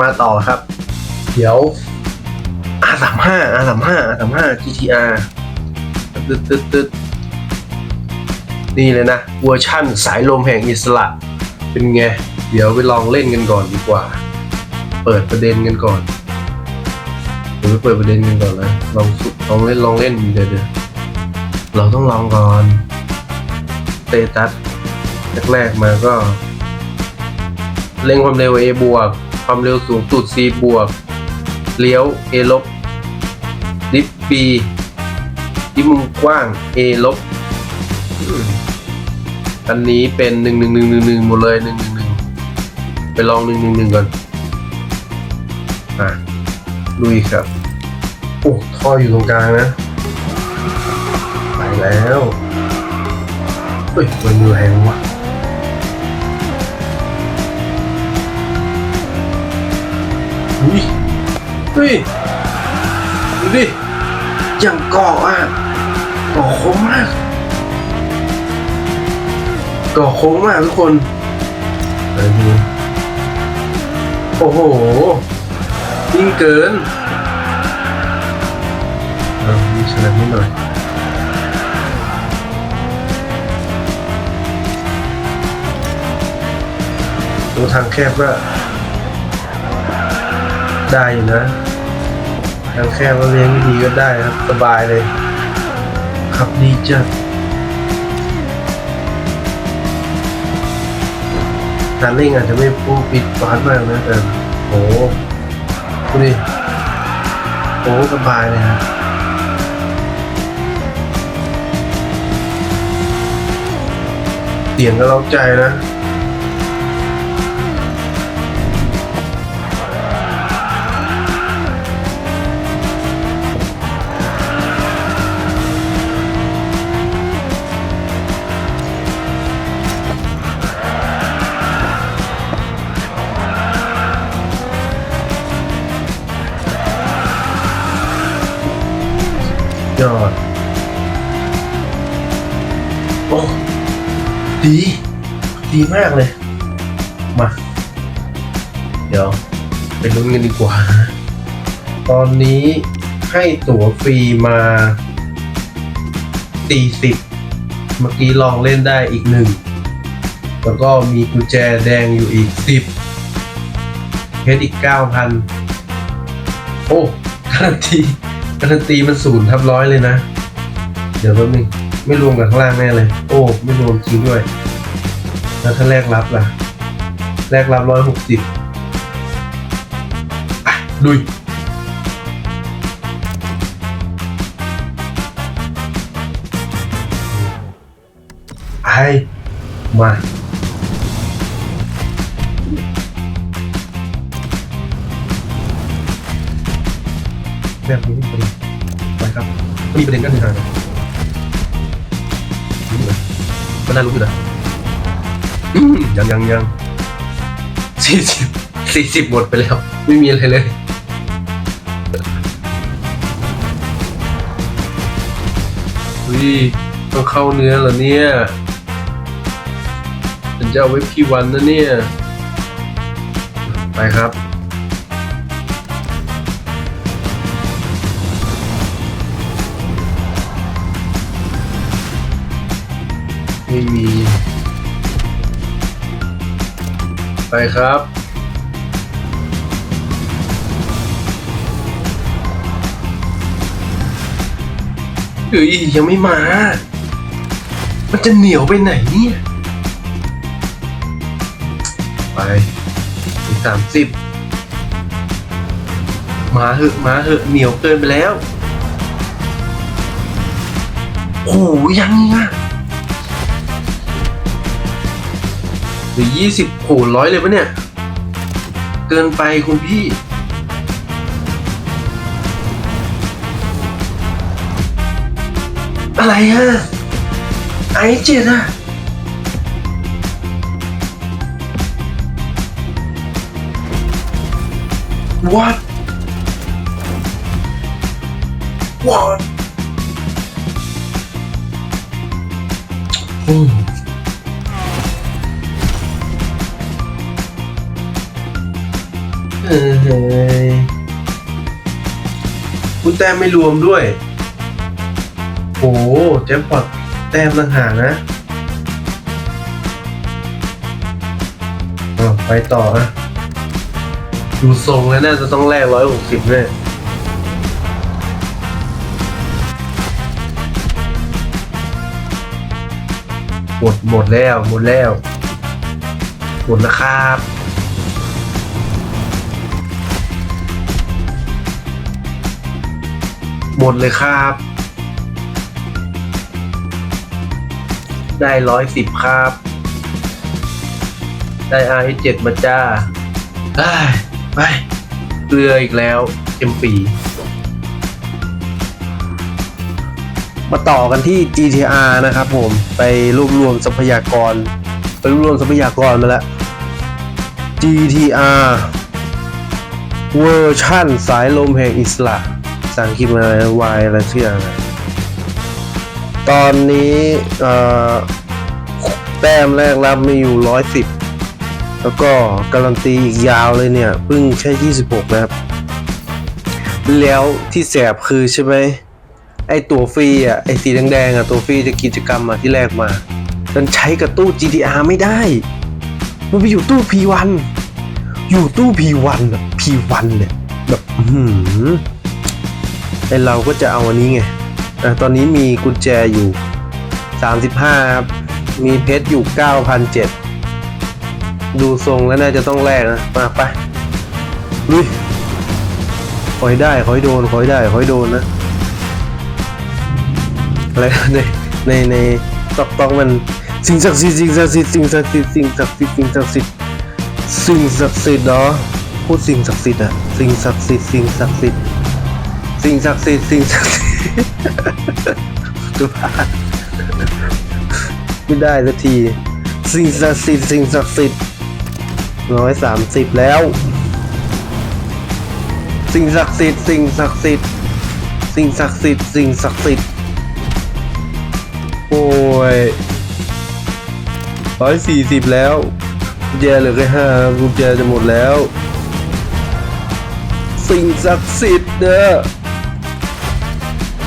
มาต่อครับ เดี๋ยว R35 R35 R35 GTR ตึ๊ดตึ๊ดตึ๊ดนี่เลยนะเวอร์ชั่นสายลมแห่งอิสระ เป็นไง เดี๋ยวไปลองเล่นกันก่อนดีกว่า เปิดประเด็นกันก่อนเดี๋ยวไปเปิดประเด็นกันก่อนนะลองฝึกลองเล่นลองเล่นเดี๋ยวเดี๋ยวเราต้องลองก่อนเตตัสแรกๆมาก็ เร่งความเร็ว A บวก ความเร็วสูงสุด C บวก เลี้ยว A ลบดิฟ B ดิฟมุมกว้าง A ลบ อันนี้เป็นหนึ่งหนึ่งหนึ่งหนึ่งหนึ่งหมดเลยหนึ่งหนึ่งหนึ่งไปลองหนึ่งหนึ่งหนึ่งก่อน อะลุยครับ โอ้ท่ออยู่ตรงกลางนะ ไปแล้ว เฮ้ยมันแรงว่ะ อุ้ยเฮ้ยดูดิอย่างเกาะอะเกาะโค้งมากเกาะโค้งมากทุกคนไปดูโอ้โหยิ่งเกินเอามีชนะนิดหน่อยดูทางแคบก็ ได้อยู่นะทางแคบว่าเลี้ยงดีก็ได้ครับสบายเลย ขับดีจัดการเร่งอาจจะไม่พุ่งปิดฟาสมากนะแต่โหดูดิโหสบายเลยครับเสียงก็เล้าใจนะ ยอด โอ้ ดี ดีมากเลย มา เดี๋ยว ไปลุ้นกันดีกว่า ตอนนี้ให้ตั๋วฟรีมา 40 เมื่อกี้ลองเล่นได้อีกหนึ่ง แล้วก็มีกุญแจแดงอยู่อีก 10เพชรอีก 9,000 โอ้การันตี การันตีมันศูนย์ทับร้อยเลยนะ เดี๋ยวแป๊บนึงไม่รวมกับข้างล่างแน่เลย โอ้ ไม่รวมจริงด้วย แล้วถ้าแลกรับล่ะ แลกรับร้อยหกสิบอะลุยไอมา แบบนี้ประเด็นไปครับมีประเด็นกันหนึ่งทางนะนี่เลยมันน่ารู้อยู่นะอืมยังยังยังสี่สิบสี่สิบหมดไปแล้ว ไม่มีอะไรเลยวิต้องเข้าเนื้อเหรอเนี่ยฉันจะเอาไว้พี่วันนะเนี่ย ไปครับ ไม่มี ไปครับเฮ้ยยังไม่มา มันจะเหนียวไปไหนเนี่ย ไปอีกสามสิบมาเหอะมาเหอะเหนียวเกินไปแล้วโอ้โหยังอะ หรือยี่สิบโหร้อยเลยปะเนี่ย เกินไปคุณพี่ อะไรฮะ ไอเจ็ดอะวัดวัดอื เอ้ยคุณแต้มไม่รวมด้วย โอ้แจ็คพอตแต้มต่างหากนะอะไปต่อนะดูทรงแล้วน่าจะต้องแลกร้อยหกสิบแน่หมดหมดแล้วหมดแล้วหมดแล้วครับ หมดเลยครับ ได้ร้อยสิบครับ ได้ R เจ็ดมาจ้าไปเกลืออีกแล้วเต็มปีมาต่อกันที่ GTR นะครับผม ไปรวบรวมทรัพยากร ไปรวบรวมทรัพยากรมาแล้ว GTR เวอร์ชั่นสายลมแห่งอิสระ สังคิมอะไรวายอะไรสักอย่างอะตอนนี้แต้มแรกรับมีอยู่ร้อยสิบแล้วก็การันตีอีกยาวเลยเนี่ยเพิ่งแค่26นะครับ แล้วที่แสบคือใช่ไหมไอตัวฟรีอะไอสีแดงๆอะตัวฟรีจะกิจกรรมอะที่แรกมามันใช้กับตู้ GTR ไม่ได้ มันไปอยู่ตู้ P1 อยู่ตู้ P1 แบบ P1 เนี่ยแบบ อื้อหือไอ เราก็จะเอาอันนี้ไงอะตอนนี้มีกุญแจอยู่ 35ครับ มีเพชรอยู่ 9,007ดูทรงแล้วน่าจะต้องแลกนะ มาไปลุยขอให้ได้ขอให้โดนขอให้ได้ขอให้โดนนะอะไรนะในในในตอกตอกมันสิ่งศักดิ์สิทธิ์สิ่งศักดิ์สิทธิ์สิ่งศักดิ์สิทธิ์สิ่งศักดิ์สิทธิ์สิ่งศักดิ์สิทธิ์สิ่งศักดิ์สิทธิ์เนาะพูดสิ่งศักดิ์สิทธิ์อะสิ่งศักดิ์สิทธิ์สิ่งศักดิ์สิทธิ์ สิ่งศักดิ์สิทธิ์สิ่งศักดิ์สิทธิ์ตัวพาไม่ได้สักที สิ่งศักดิ์สิทธิ์สิ่งศักดิ์สิทธิ์ร้อยสามสิบแล้ว สิ่งศักดิ์สิทธิ์สิ่งศักดิ์สิทธิ์สิ่งศักดิ์สิทธิ์สิ่งศักดิ์สิทธิ์โอ้ยร้อยสี่สิบแล้วกุญแจเหลือแค่ห้ากุญแจจะหมดแล้ว สิ่งศักดิ์สิทธิ์เด้อ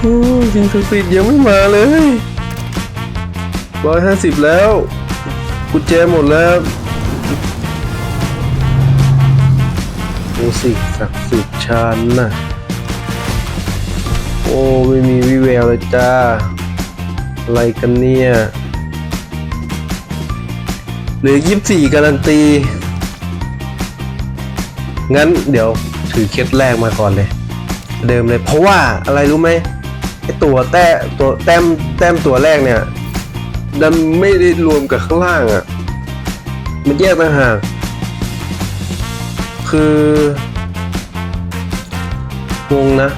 โอ้ยสิ่งศักดิ์สิทธิ์ยังไม่มาเลยร้อยห้าสิบแล้ว กุญแจหมดแล้วโอ้สิ่งศักดิ์สิทธิ์ชันน่ะ โอ้ ไม่มีวิแววเลยจ้า อะไรกันเนี่ยเหลือยี่สิบสี่การันตี งั้นเดี๋ยวถือเคสแรกมาก่อนเลย เดิมเลยเพราะว่าอะไรรู้ไหม ตัวแต้ตัวแต้มแต้มตัวแรกเนี่ยดันไม่ได้รวมกับข้างล่างอะ่ะ มันแยกต่างหากคืองงนะ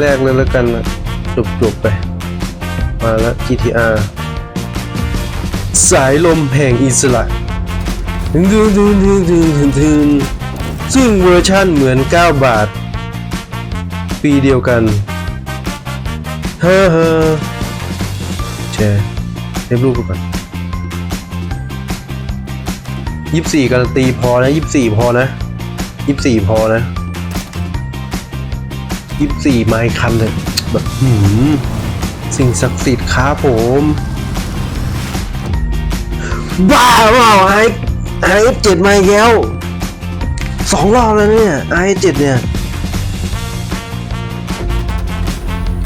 แรกเลยแล้วกันนะจบจบไป มาแล้ว GTR สายลมแห่งอิสระดึงดึงดึงดึงดึงดึงดึงซึ่งเวอร์ชั่นเหมือน 9 บาท ปีเดียวกันเฮ้อเฮ้อแชร์เทปรูปก่อนยี่สี่การันตีพอนะยี่สี่พอนะยี่สี่พอนะยี่สี่ไม้คันเลยแบบหืมสิ่งศักดิ์สิทธิ์ครับผมบ้าเปล่าไอ้ไอ้เจ็ดไมาอีกแล้วสองรอบแล้วเนี่ยไอ้เจ็ดเนี่ย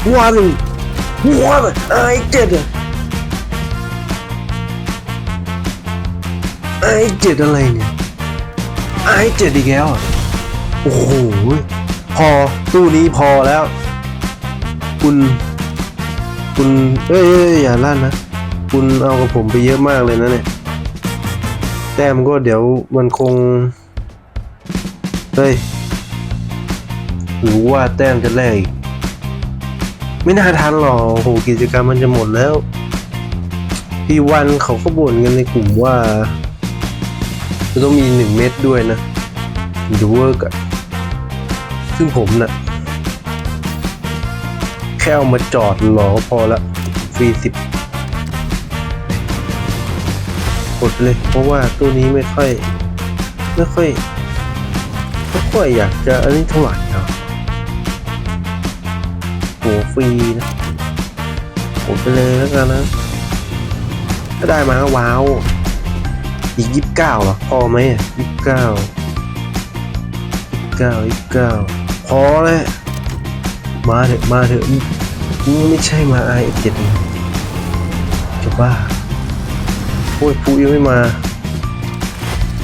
วันวันไอ้เจ็ดอะไอเจ็ดอะไรเนี่ยไอเจ็ดอีกแล้วอะโอ้โห พอตู้นี้พอแล้ว คุณ คุณ เอ้ยเอ้ยอย่าลั่นนะ คุณเอากับผมไปเยอะมากเลยนะเนี่ย แต้มก็เดี๋ยวมันคง เฮ้ย หรือว่าแต้มจะแลกอีก ไม่น่าทันหรอกโหกิจกรรมมันจะหมดแล้ว พี่วันเขาก็บ่นกันในกลุ่มว่าจะต้องมีหนึ่งเม็ดด้วยนะถึงจะเวิร์กอะซึ่งผมน่ะ แค่เอามาจอดรอก็พอละฟรีสิบกดเลย เพราะว่าตู้นี้ไม่ค่อย ไม่ค่อยไม่ค่อยอยากจะอันนี้เท่าไหร่นะ โหฟรีนะโหไปเลยแล้วกันนะถ้าได้มาว้าว อีกยี่สิบเก้าหรอพอไหมยี่สิบเก้ายี่สิบเก้ายี่สิบเก้าพอแล้วมาเถอะมาเถอะนี่ไม่ใช่มาไอเจ็ดจะบ้าโอ้ยปูยังไม่มา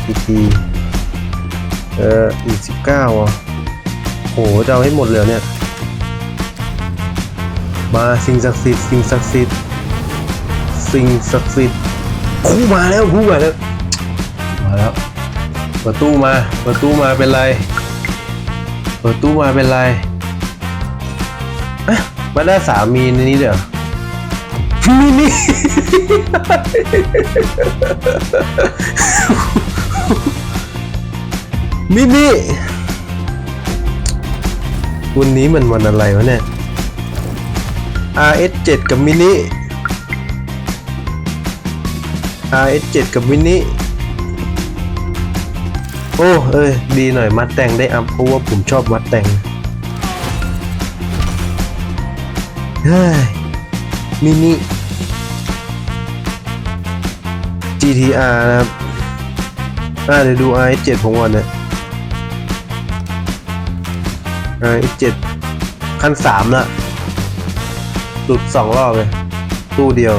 อีกทีเอออีกสิบเก้าอะโหจะเอาให้หมดเลยเนี่ย มาสิ่งศักดิ์สิทธิ์สิ่งศักดิ์สิทธิ์สิ่งศักดิ์สิทธิ์คู่มาแล้วคู่มาแล้วมาแล้วเปิดตู้มาเปิดตู้มาเป็นไรเปิดตู้มาเป็นไรอะมาได้สามีในนี้เดี๋ยวมินี่มินิวันนี้มันวันอะไรวะเนี่ย RS7 กับมินิ RS7 กับมินิ โอ้เอ้ย ดีหน่อยมัดแต่งได้อัพเพราะว่าผมชอบมัดแต่งเฮ้ยมินิ GTR นะครับอ่าเดี๋ยวดู i7 ผมก่อนเนี่ย i7 ขั้นสามละ หลุดสองรอบเลย ตู้เดียว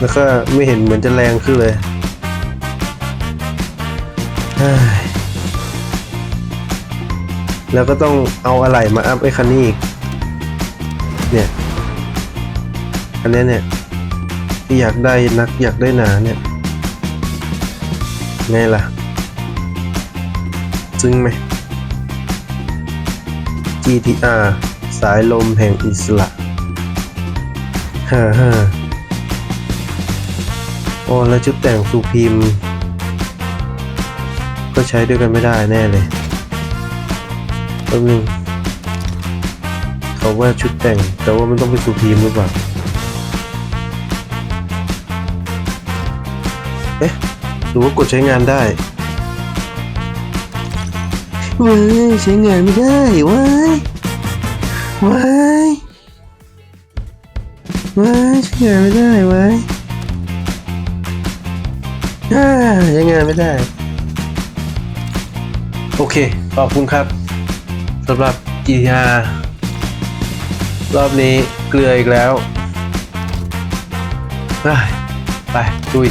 แล้วก็ไม่เห็นเหมือนจะแรงขึ้นเลยแล้วก็ต้องเอาอะไรมาอัพไอ้คันนี้อีก เนี่ยอันนี้เนี่ยที่อยากได้นักอยากได้หนาเนี่ยไงล่ะ ซึ้งไหม GTR สายลมแห่งอิสระฮ่าฮ่าอแล้วชุดแต่งสุพิมก็ใช้ด้วยกันไม่ได้แน่เลยแป๊บนึงเขาว่าชุดแต่งแต่ว่ามันต้องเป็นสุพิมหรือเปล่าเอ๊ะหรือว่ากดใช้งานได้ ว้ายใช้งานไม่ได้ว้ายว้ายว้ายใช้งานไม่ได้ว้ายอ่าใช้งานไม่ได้ โอเค ขอบคุณครับสำหรับ GTR รอบนี้เกลืออีกแล้ว ไปดุย